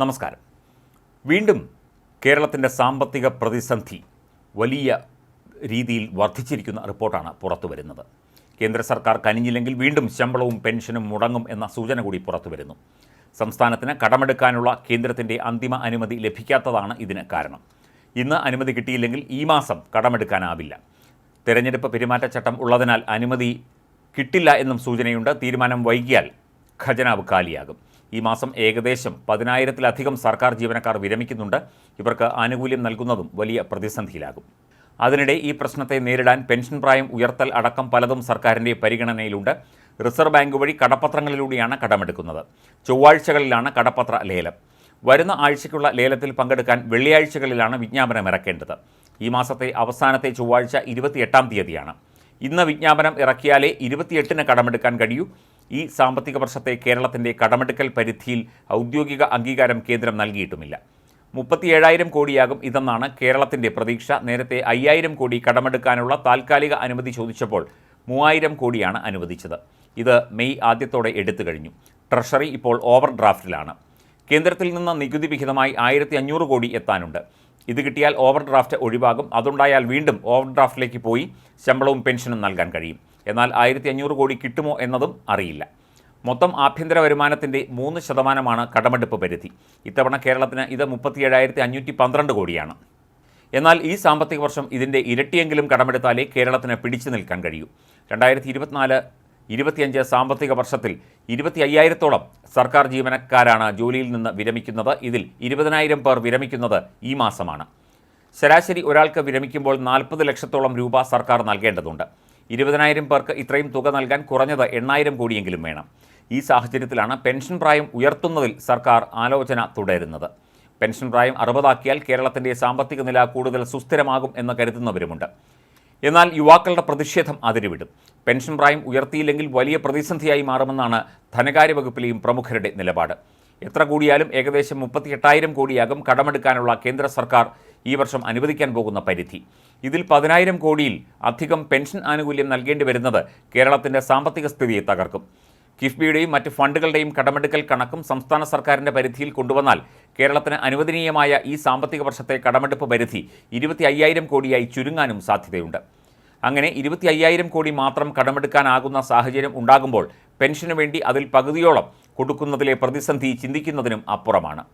നമസ്കാരം. വീണ്ടും കേരളത്തിന്റെ സാമ്പത്തിക പ്രതിസന്ധി വലിയ രീതിയിൽ വർദ്ധിച്ചിരിക്കുന്ന റിപ്പോർട്ടാണ് പുറത്തു വരുന്നത്. കേന്ദ്ര സർക്കാർ കനിഞ്ഞില്ലെങ്കിൽ വീണ്ടും ശമ്പളവും പെൻഷനും മുടങ്ങും എന്ന സൂചന കൂടി പുറത്തു വരുന്നു. സംസ്ഥാനത്തിന് കടമെടുക്കാനുള്ള കേന്ദ്രത്തിന്റെ അന്തിമ അനുമതി ലഭിക്കാത്തതാണ് ഇതിന് കാരണം. ഇന്ന് അനുമതി കിട്ടിയില്ലെങ്കിൽ ഈ മാസം കടമെടുക്കാനാവില്ല. തെരഞ്ഞെടുപ്പ് പെരുമാറ്റച്ചട്ടം ഉള്ളതിനാൽ അനുമതി കിട്ടില്ല എന്നും സൂചനയുണ്ട്. തീരുമാനം വൈകിയാൽ ഖജനാവ് കാലിയാകും. ഈ മാസം ഏകദേശം പതിനായിരത്തിലധികം സർക്കാർ ജീവനക്കാർ വിരമിക്കുന്നുണ്ട്. ഇവർക്ക് ആനുകൂല്യം നൽകുന്നതും വലിയ പ്രതിസന്ധിയിലാകും. അതിനിടെ ഈ പ്രശ്നത്തെ നേരിടാൻ പെൻഷൻ പ്രായം ഉയർത്തൽ അടക്കം പലതും സർക്കാരിന്റെ പരിഗണനയിലുണ്ട്. റിസർവ് ബാങ്ക് വഴി കടപ്പത്രങ്ങളിലൂടെയാണ് കടമെടുക്കുന്നത്. ചൊവ്വാഴ്ചകളിലാണ് കടപ്പത്ര ലേലം. വരുന്ന ആഴ്ചയ്ക്കുള്ള ലേലത്തിൽ പങ്കെടുക്കാൻ വെള്ളിയാഴ്ചകളിലാണ് വിജ്ഞാപനം ഇറക്കേണ്ടത്. ഈ മാസത്തെ അവസാനത്തെ ചൊവ്വാഴ്ച ഇരുപത്തിയെട്ടാം തീയതിയാണ്. ഇന്ന് വിജ്ഞാപനം ഇറക്കിയാലേ ഇരുപത്തിയെട്ടിന് കടമെടുക്കാൻ കഴിയൂ. ഈ സാമ്പത്തിക വർഷത്തെ കേരളത്തിന്റെ കടമെടുക്കൽ പരിധിയിൽ ഔദ്യോഗിക അംഗീകാരം കേന്ദ്രം നൽകിയിട്ടുമില്ല. മുപ്പത്തിയേഴായിരം കോടിയാകും ഇതെന്നാണ് കേരളത്തിന്റെ പ്രതീക്ഷ. നേരത്തെ അയ്യായിരം കോടി കടമെടുക്കാനുള്ള താൽക്കാലിക അനുമതി ചോദിച്ചപ്പോൾ മൂവായിരം കോടിയാണ് അനുവദിച്ചത്. ഇത് മെയ് ആദ്യത്തോടെ എടുത്തു കഴിഞ്ഞു. ട്രഷറി ഇപ്പോൾ ഓവർ ഡ്രാഫ്റ്റിലാണ് കേന്ദ്രത്തിൽ നിന്ന് നികുതി വിഹിതമായി ആയിരത്തി അഞ്ഞൂറ് കോടി എത്താനുണ്ട്. ഇത് കിട്ടിയാൽ ഓവർ ഡ്രാഫ്റ്റ് ഒഴിവാകും. അതുണ്ടായാൽ വീണ്ടും ഓവർ ഡ്രാഫ്റ്റിലേക്ക് പോയി ശമ്പളവും പെൻഷനും നൽകാൻ കഴിയും. എന്നാൽ ആയിരത്തി അഞ്ഞൂറ് കോടി കിട്ടുമോ എന്നതും അറിയില്ല. മൊത്തം ആഭ്യന്തര വരുമാനത്തിന്റെ മൂന്ന് ശതമാനമാണ് കടമെടുപ്പ് പരിധി. ഇത്തവണ കേരളത്തിന് ഇത് മുപ്പത്തിയേഴായിരത്തി അഞ്ഞൂറ്റി പന്ത്രണ്ട് കോടിയാണ്. എന്നാൽ ഈ സാമ്പത്തിക വർഷം ഇതിന്റെ ഇരട്ടിയെങ്കിലും കടമെടുത്താലേ കേരളത്തിന് പിടിച്ചു നിൽക്കാൻ കഴിയൂ. രണ്ടായിരത്തി ഇരുപത്തിനാല് ഇരുപത്തിയഞ്ച് സാമ്പത്തിക വർഷത്തിൽ ഇരുപത്തി അയ്യായിരത്തോളം സർക്കാർ ജീവനക്കാരാണ് ജോലിയിൽ നിന്ന് വിരമിക്കുന്നത്. ഇതിൽ ഇരുപതിനായിരം പേർ വിരമിക്കുന്നത് ഈ മാസമാണ്. ശരാശരി ഒരാൾക്ക് വിരമിക്കുമ്പോൾ നാൽപ്പത് ലക്ഷത്തോളം രൂപ സർക്കാർ നൽകേണ്ടതുണ്ട്. ഇരുപതിനായിരം പേർക്ക് ഇത്രയും തുക നൽകാൻ കുറഞ്ഞത് എണ്ണായിരം കോടിയെങ്കിലും വേണം. ഈ സാഹചര്യത്തിലാണ് പെൻഷൻ പ്രായം ഉയർത്തുന്നതിൽ സർക്കാർ ആലോചന തുടരുന്നത്. പെൻഷൻ പ്രായം അറുപതാക്കിയാൽ കേരളത്തിന്റെ സാമ്പത്തിക നില കൂടുതൽ സുസ്ഥിരമാകും എന്ന് കരുതുന്നവരുമുണ്ട്. എന്നാൽ യുവാക്കളുടെ പ്രതിഷേധം അതിരുവിടും. പെൻഷൻ പ്രായം ഉയർത്തിയില്ലെങ്കിൽ വലിയ പ്രതിസന്ധിയായി മാറുമെന്നാണ് ധനകാര്യ വകുപ്പിലെയും പ്രമുഖരുടെ നിലപാട്. എത്ര കൂടിയാലും ഏകദേശം മുപ്പത്തി എട്ടായിരം കോടിയാകും കടമെടുക്കാനുള്ള കേന്ദ്ര സർക്കാർ ഈ വർഷം അനുവദിക്കാൻ പോകുന്ന പരിധി. ഇതിൽ പതിനായിരം കോടിയിൽ അധികം പെൻഷൻ ആനുകൂല്യം നൽകേണ്ടി വരുന്നത് കേരളത്തിന്റെ സാമ്പത്തിക സ്ഥിതിയെ തകർക്കും. കിഫ്ബിയുടെയും മറ്റ് ഫണ്ടുകളുടെയും കടമെടുക്കൽ കണക്കും സംസ്ഥാന സർക്കാരിന്റെ പരിധിയിൽ കൊണ്ടുവന്നാൽ കേരളത്തിന് അനുവദനീയമായ ഈ സാമ്പത്തിക വർഷത്തെ കടമെടുപ്പ് പരിധി ഇരുപത്തി അയ്യായിരം കോടിയായി ചുരുങ്ങാനും സാധ്യതയുണ്ട്. അങ്ങനെ ഇരുപത്തി അയ്യായിരം കോടി മാത്രം കടമെടുക്കാനാകുന്ന സാഹചര്യം ഉണ്ടാകുമ്പോൾ പെൻഷനു വേണ്ടി അതിൽ പകുതിയോളം കൊടുക്കുന്നതിലെ പ്രതിസന്ധി ചിന്തിക്കുന്നതിനും അപ്പുറമാണ്.